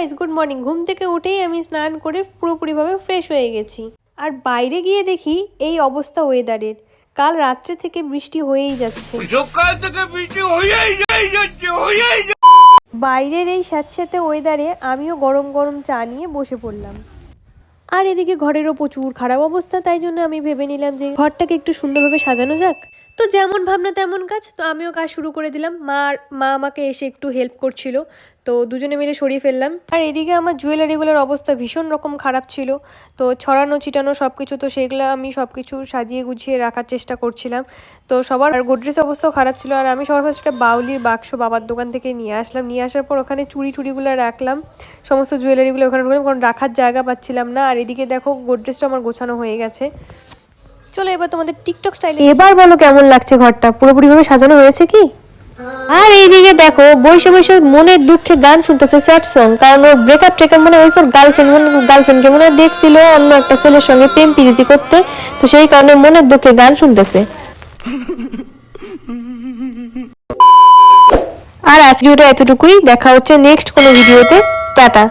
Guys good morning ঘুম থেকে উঠেই আমি স্নান করে পুরোপুরিভাবে ফ্রেশ হয়ে গেছি। আর বাইরে গিয়ে দেখি এই অবস্থা ওয়েদারের কাল রাত্রে থেকে বৃষ্টি হয়েই যাচ্ছে। সকাল থেকে বৃষ্টি হয়েই যাচ্ছে হয়েই বাইরের এই স্যাঁতস্যাঁতে ওয়েদারে আমিও গরম গরম চা নিয়ে বসে পড়লাম। আর এদিকে ঘরেরও প্রচুর খারাপ অবস্থা তাই জন্য আমি ভেবে নিলাম যে ঘরটাকে একটু সুন্দরভাবে সাজানো যাক। তো যেমন ভাবনা তেমন কাজ, তো আমিও কাজ শুরু করে দিলাম। মা মা আমাকে এসে একটু হেল্প করছিল, তো দুজনে মিলে সরিয়ে ফেললাম। আর এদিকে আমার জুয়েলারিগুলোর অবস্থা ভীষণ রকম খারাপ ছিল, তো ছড়ানো, ছিটানো সব কিছু তো সেগুলো আমি সব কিছু সাজিয়ে গুছিয়ে রাখার চেষ্টা করছিলাম। তো সবার আর গোদরেজ অবস্থাও খারাপ ছিল, আর আমি সবার ফার্স্ট একটা বাউলির বাক্স বাবার দোকান থেকে নিয়ে আসলাম। নিয়ে আসার পর ওখানে চুড়ি টুড়িগুলো রাখলাম, সমস্ত জুয়েলারিগুলো ওখানে রাখলাম কারণ রাখার জায়গা পাচ্ছিলাম না। আর এদিকে দেখো, গোদরেজটা আমার গোছানো হয়ে গেছে। চলো এবার তোমাদের টিকটক স্টাইলে এবার বলো কেমন লাগছে ঘরটা? পুরোপুরিভাবে সাজানো হয়েছে কি? আর এইদিকে দেখো, বসে বসে মনের দুঃখে গান শুনতেছে স্যাড সং, কারণ ওর ব্রেকআপ টেকআপ মানে হয়েছে ওর গার্লফ্রেন্ড মানে গার্লফ্রেন্ডকে মনে দেখছিল অন্য একটা ছেলের সঙ্গে প্রেম প্রীতি করতে, তো সেই কারণে মনের দুঃখে গান শুনতেছে। আর আজকে ওটা এতটুকুই, দেখা হচ্ছে নেক্সট কোনো ভিডিওতে টাটা।